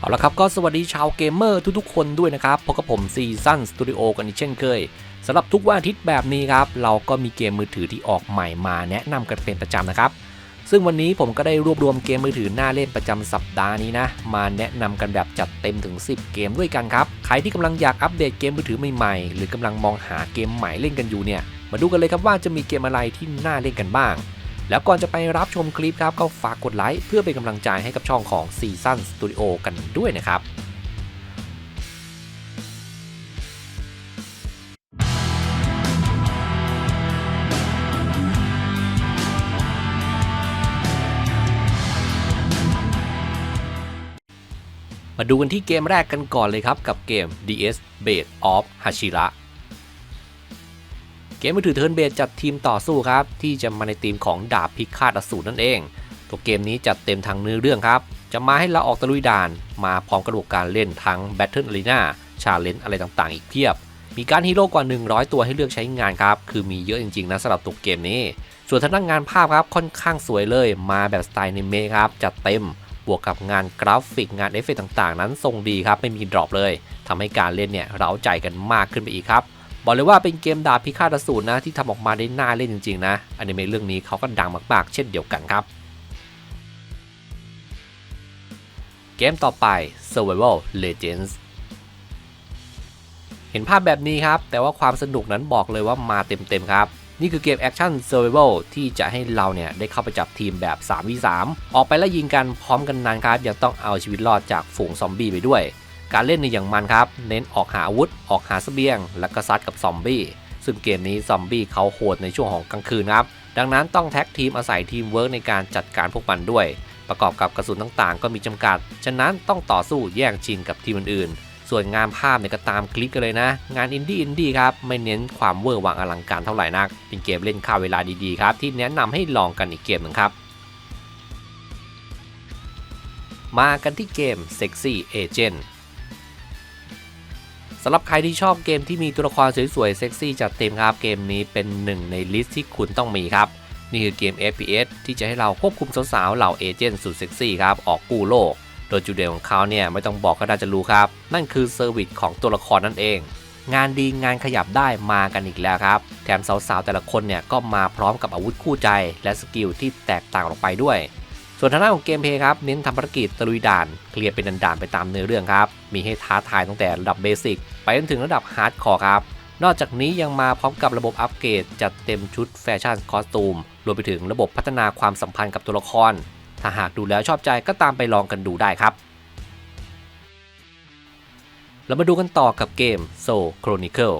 เอาละครับก็สวัสดีชาวเกมเมอร์ทุกๆคนด้วยนะครับพบกับผมซีซันสตูดิโอกันอีกเช่นเคยสำหรับทุกวันอาทิตย์แบบนี้ครับ เราก็มีเกมมือถือที่ออกใหม่มาแนะนำกันเป็นประจำนะครับ ซึ่งวันนี้ผมก็ได้รวบรวมเกมมือถือหน้าเล่นประจำสัปดาห์นี้นะ มาแนะนำกันแบบจัดเต็มถึง 10 เกมด้วยกันครับ ใครที่กำลังอยากอัปเดตเกมมือถือใหม่ๆ หรือกำลังมองหาเกมใหม่เล่นกันอยู่เนี่ย มาดูกันเลยครับว่าจะมีเกมอะไรที่น่าเล่นกันบ้าง แล้วก่อนจะไปรับชมคลิปครับก็ฝากกดไลค์เพื่อเป็นกำลังใจให้กับช่องของ Season Studio กันด้วยนะครับมาดูกันที่เกมแรกกันก่อนเลยครับกับเกม DS Base of Hashira เกมมือถือเทิร์นเบสจัดทีมต่อสู้ครับ ที่จะมาในทีมของดาบพิฆาตอสูรนั่นเอง ตัวเกมนี้จัดเต็มทางเนื้อเรื่องครับ จะมาให้เราออกตะลุยด่าน มาพร้อมกระดูกการเล่นทั้ง Battle Arena Challenge อะไรต่างๆ อีกเพียบ มีการฮีโร่กว่า 100 ตัวให้เลือกใช้งานครับ คือมีเยอะจริงๆนะสำหรับตัวเกมนี้ ส่วนทางด้านงานภาพครับค่อนข้างสวยเลย มาแบบสไตล์นิเมะครับจัดเต็มบวกกับงานกราฟิกงานเอฟเฟกต์ต่างๆ นั้นทรงดีครับไม่มีดรอปเลยทำให้การเล่นเนี่ยเร้าใจกันมากขึ้นไปอีกครับ บอกเลยว่าเป็นเกมดาบพิฆาตอสูรนะที่ทำออกมาได้น่าเล่นจริงๆนะอนิเมะเรื่องนี้เขาก็ดังมากๆ เช่นเดียวกันครับ เกมต่อไป Survival Legends เห็นภาพแบบนี้ครับ แต่ว่าความสนุกนั้นบอกเลยว่ามาเต็มๆครับ นี่คือเกมแอคชั่น Survival ที่จะให้เราเนี่ยได้เข้าไปจับทีมแบบ 3v3 ออกไปแล้วยิงกันพร้อมกันนานครับ ยังต้องเอาชีวิตรอดจากฝูงซอมบี้ไปด้วย การเล่นในอย่างมันครับ เน้นออกหาอาวุธ ออกหาเสบียง แล้วก็ซัดกับซอมบี้ ซึ่งเกมนี้ซอมบี้เขาโหดในช่วงของกลางคืนครับ ดังนั้นต้องแท็กทีมอาศัยทีมเวิร์กในการจัดการพวกมันด้วย ประกอบกับกระสุนต่างๆ ก็มีจำกัด ฉะนั้นต้องต่อสู้แย่งชิงกับทีมอื่นๆ ส่วนงานภาพเนี่ยก็ตามคลิกกันเลยนะ งานอินดี้อินดี้ครับ ไม่เน้นความเวอร์วังอลังการเท่าไหร่นัก เป็นเกมเล่นค่าเวลาดีๆครับ ที่แนะนำให้ลองกันอีกเกมหนึ่งครับมากันที่เกม Sexy Agent สำหรับใครที่ชอบเกมที่มีตัวละครสวยๆเซ็กซี่จัดเต็มครับเกมนี้เป็นหนึ่งในลิสต์ที่คุณต้องมีครับ นี่คือเกม FPS ที่จะให้เราควบคุมสาวๆเหล่าเอเจนต์สุดเซ็กซี่ครับออกกู้โลก โดยจุดเด่นของเขาเนี่ยไม่ต้องบอกก็น่าจะรู้ครับ นั่นคือเซอร์วิสของตัวละครนั่นเอง งานดีงานขยับได้มากันอีกแล้วครับ แถมสาวๆแต่ละคนเนี่ยก็มาพร้อมกับอาวุธคู่ใจ และสกิลที่แตกต่างออกไปด้วย ส่วนทางด้านของเกมเพย์ครับเน้นทำภารกิจตะลุยด่าน เคลียร์เป็นด่านๆไปตามเนื้อเรื่องครับ มีให้ท้าทายตั้งแต่ระดับเบสิกไปจนถึงระดับฮาร์ดคอร์ครับ นอกจากนี้ยังมาพร้อมกับระบบอัปเกรดจัดเต็มชุดแฟชั่นคอสตูม รวมไปถึงระบบพัฒนาความสัมพันธ์กับตัวละคร ถ้าหากดูแล้วชอบใจก็ตามไปลองกันดูได้ครับ เรามาดูกันต่อกับเกม Soul Chronicle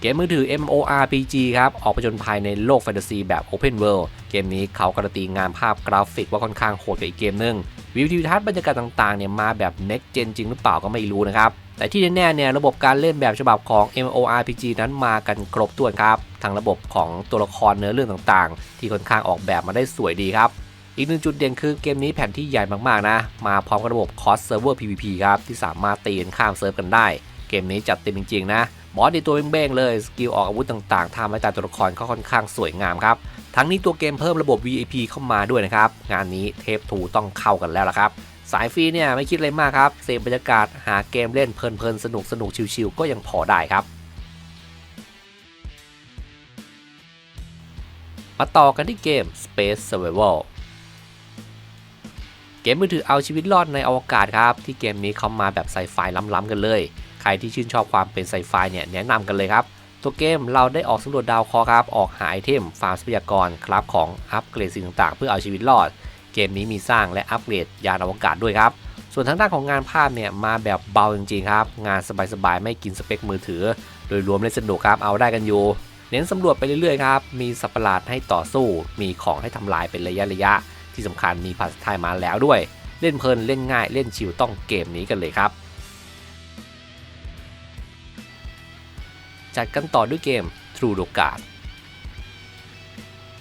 เกมมือถือ MORPG ครับ ออกไปจนภายในโลกแฟนตาซีแบบ Open World เกมนี้เขาการันตีงานภาพกราฟิกว่าค่อนข้างโหดกว่าอีกเกมนึง วิวทิวทัศน์บรรยากาศต่างๆเนี่ยมาแบบ Next Gen จริงหรือเปล่าก็ไม่รู้นะครับ แต่ที่แน่ๆเนี่ยระบบการเล่นแบบฉบับของ MORPG นั้นมากันครบถ้วนครับทั้งระบบของตัวละครเนื้อเรื่องต่างๆ ที่ค่อนข้างออกแบบมาได้สวยดีครับอีกหนึ่งจุดเด่นคือเกมนี้แผนที่ใหญ่มากๆนะ มาพร้อมกับระบบ Cross Server PVP ครับที่สามารถตีกันข้ามเซิร์ฟกันได้ เกมนี้จัดเต็มจริงๆนะ บอสในตัวเบ้งๆเลย สกิลออกอาวุธต่างๆทำให้แต่ตัวละครก็ค่อนข้างสวยงามครับ ทั้งนี้ตัวเกมเพิ่มระบบ VIP เข้ามาด้วยนะครับ งานนี้เทปทูต้องเข้ากันแล้วละครับ สายฟรีเนี่ยไม่คิดอะไรมากครับ เสพบรรยากาศหาเกมเล่นเพลินๆสนุกสนุกชิวๆก็ยังพอได้ครับ มาต่อกันที่เกม Space Survival เกมมือถือเอาชีวิตรอดในอวกาศครับ ที่เกมนี้เขามาแบบไซไฟล้ำๆกันเลย ใครที่ชื่นชอบความเป็นไซไฟเนี่ยแนะนำกันเลยครับ ตัวเกมเราได้ออกสำรวจดาวเคราะห์ครับ ออกหาไอเทมฟาร์มทรัพยากรครับของอัปเกรดสิ่งต่างๆ เพื่อเอาชีวิตรอด เกมนี้มีสร้างและอัปเกรดยานอวกาศด้วยครับ ส่วนทางด้านของงานภาพเนี่ยมาแบบเบาจริงๆครับ งานสบายๆไม่กินสเปคมือถือ โดยรวมเล่นสนุกครับเอาได้กันอยู่ เน้นสำรวจไปเรื่อยๆครับมีสัตว์ประหลาดให้ต่อสู้ มีของให้ทำลายเป็นระยะระยะๆที่สำคัญมีภาษาไทยมาแล้วด้วย เล่นเพลินเล่นง่ายเล่นชิวต้องเกมนี้กันเลยครับ จัดกันต่อด้วยเกม True d o g a r d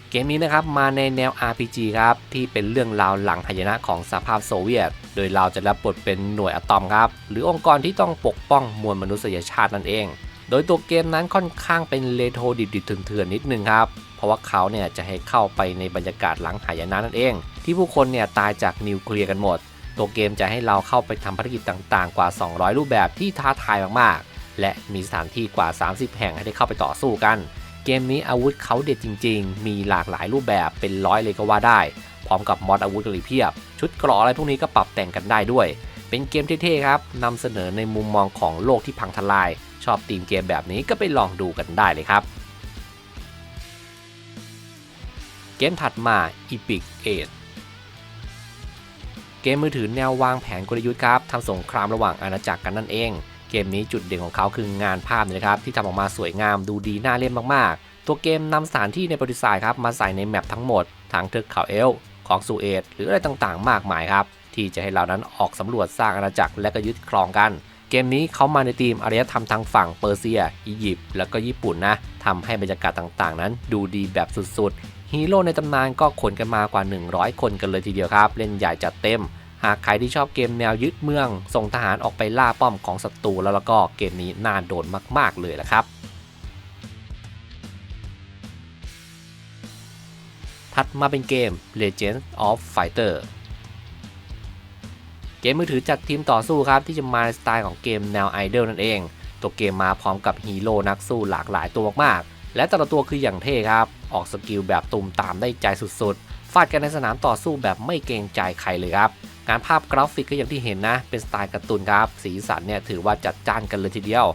เกมนี้นะครับมาในแนว RPG ครับ ที่เป็นเรื่องราวหลังหายนะของสหภาพโซเวียต โดยเราจะรับบทเป็นหน่วยอะตอมครับ หรือองค์กรที่ต้องปกป้องมวลมนุษยชาตินั่นเอง โดยตัวเกมนั้นค่อนข้างเป็นเลโทรดิบๆเถื่อนๆนิดนึงครับ เพราะว่าเขาเนี่ยจะให้เข้าไปในบรรยากาศหลังหายนะนั่นเอง ที่ผู้คนเนี่ยตายจากนิวเคลียร์กันหมด ตัวเกมจะให้เราเข้าไปทำภารกิจต่างๆ กว่า 200 รูปแบบที่ท้าทายมากๆ และมีสถานที่กว่า 30 แห่งให้ได้เข้าไปต่อสู้กัน เกมนี้อาวุธเขาเด็ดจริง ๆ มีหลากหลายรูปแบบเป็นร้อยเลยก็ว่าได้ พร้อมกับมอดอาวุธกรีเพียบ ชุดเกราะอะไรพวกนี้ก็ปรับแต่งกันได้ด้วย เป็นเกมเท่ๆครับนำเสนอในมุมมองของโลกที่พังทลาย ชอบตีมเกมแบบนี้ก็ไปลองดูกันได้เลยครับ เกมถัดมา Epic Age เกมมือถือแนววางแผนกลยุทธ์ครับทำสงครามระหว่างอาณาจักรกันนั่นเอง เกมนี้จุดเด่นของเขาคืองานภาพนะครับที่ทำออกมาสวยงามดูดีน่าเล่นมากๆ ตัวเกมนำสถานที่ในประวัติศาสตร์ครับมาใส่ในแมปทั้งหมดทั้งเทือกเขาเอลของซูเอตหรืออะไรต่างๆ มากมายครับ ที่จะให้เรานั้นออกสำรวจสร้างอาณาจักรและก็ยึดครองกัน เกมนี้เขามาในธีมอารยธรรมทางฝั่งเปอร์เซีย อียิปต์แล้วก็ญี่ปุ่นนะทำให้บรรยากาศต่างๆ นั้น ดูดีแบบสุดๆฮีโร่ในตำนานก็ขนกันมากว่า 100 คนกันเลยทีเดียวครับ เล่นใหญ่จัดเต็ม หากใครที่ชอบเกมแนวยึดเมือง ส่งทหารออกไปล่าป้อมของศัตรูแล้วแล้วก็เกมนี้น่าโดนมากๆเลยละครับ ถัดมาเป็นเกม Legends of Fighter เกมมือถือจากทีมต่อสู้ครับ ที่จะมาในสไตล์ของเกมแนวไอดอลนั่นเอง ตัวเกมมาพร้อมกับฮีโร่นักสู้หลากหลายตัวมากๆ และแต่ละตัวคืออย่างเท่ครับ ออกสกิลแบบตุ่มตามได้ใจสุดๆ ฟาดกันในสนามต่อสู้แบบไม่เกรงใจใครเลยครับ งานภาพกราฟิกก็อย่างที่เห็นนะ เป็นสไตล์การ์ตูนครับ สีสันเนี่ยถือว่าจัดจ้านกันเลยทีเดียว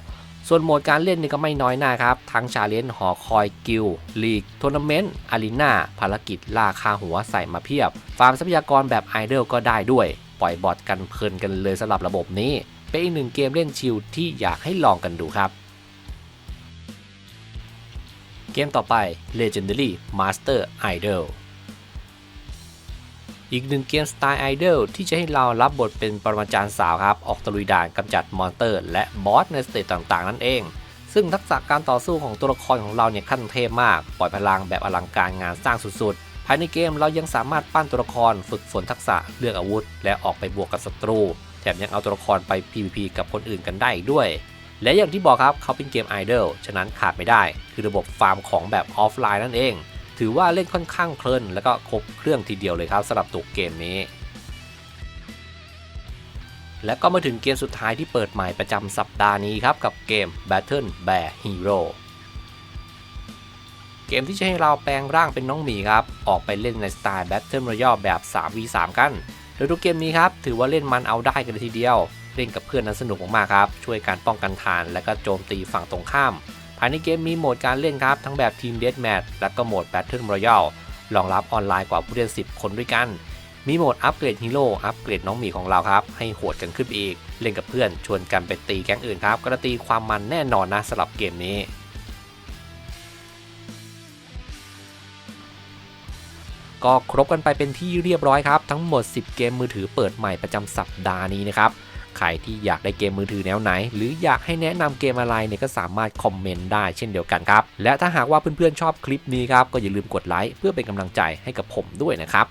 ส่วนโหมดการเล่นนี่ก็ไม่น้อยหน้าครับ ทั้งชาเลนจ์หอคอยกิลลีกทัวร์นาเมนต์อารีนาภารกิจล่าคาหัวใส่มาเพียบ ฟาร์มทรัพยากรแบบไอดอลก็ได้ด้วย ปล่อยบอทกันเพลินกันเลยสำหรับระบบนี้ เป็นอีกหนึ่งเกมเล่นชิลที่อยากให้ลองกันดูครับเกมต่อไป Legendary Master Idol อีกหนึ่งเกมสไตล์ไอดอลที่จะให้เรารับบทเป็นปรมาจารย์สาวครับ ออกตะลุยด่านกำจัดมอนสเตอร์ และบอสในสเตจต่างๆ นั่นเอง ซึ่งทักษะการต่อสู้ของตัวละครของเราเนี่ยขั้นเทพมาก ปล่อยพลังแบบอลังการงานสร้างสุดๆ ภายในเกมเรายังสามารถปั้นตัวละครฝึกฝนทักษะเลือกอาวุธ และออกไปบวกกับศัตรู แถมยังเอาตัวละครไป PVP กับคนอื่นกันได้อีกด้วย และอย่างที่บอกครับเขาเป็นเกมไอดอลฉะนั้นขาดไม่ได้ คือระบบฟาร์มของแบบออฟไลน์นั่นเอง ถือว่าเล่นค่อนข้างเพลิน และก็ครบเครื่องทีเดียวเลยครับสำหรับตัวเกมนี้ และก็มาถึงเกมสุดท้ายที่เปิดใหม่ประจำสัปดาห์นี้ครับกับเกม Battle Bear Hero เกมที่จะให้เราแปลงร่างเป็นน้องหมีครับ ออกไปเล่นในสไตล์ Battle Royale แบบ 3v3 กัน โดยตัวเกมนี้ครับ ถือว่าเล่นมันเอาได้กันเลยทีเดียว เล่นกับเพื่อนนั้นสนุกมากๆครับ ช่วยการป้องกันฐาน และก็โจมตีฝั่งตรงข้ามายในเกมมีโหมดการเล่นครับทั้งแบบทีมเด a แม t และก็โหมด Battle Royale รองรับออนไลน์กว่าผู้เล่น 10 คนด้วยกัน มีโหมดอัปเกรดฮีโร่อัปเกรดน้องหมีของเราครับ ให้โหดกันขึ้นอีก เล่นกับเพื่อนชวนกันไปตีแก๊งอื่นครับการันตีความมันแน่นอนนะสำหรับเกมนี้ก็ครบกันไปเป็นที่เรียบร้อยครับ ทั้งหมด 10 เกมมือถือเปิดใหม่ประจำสัปดาห์นี้นะครับ ใครที่อยากได้เกมมือถือแนวไหน หรืออยากให้แนะนำเกมอะไรเนี่ยก็สามารถคอมเมนต์ได้เช่นเดียวกันครับ และถ้าหากว่าเพื่อนๆชอบคลิปนี้ครับก็อย่าลืมกดไลค์เพื่อเป็นกำลังใจให้กับผมด้วยนะครับ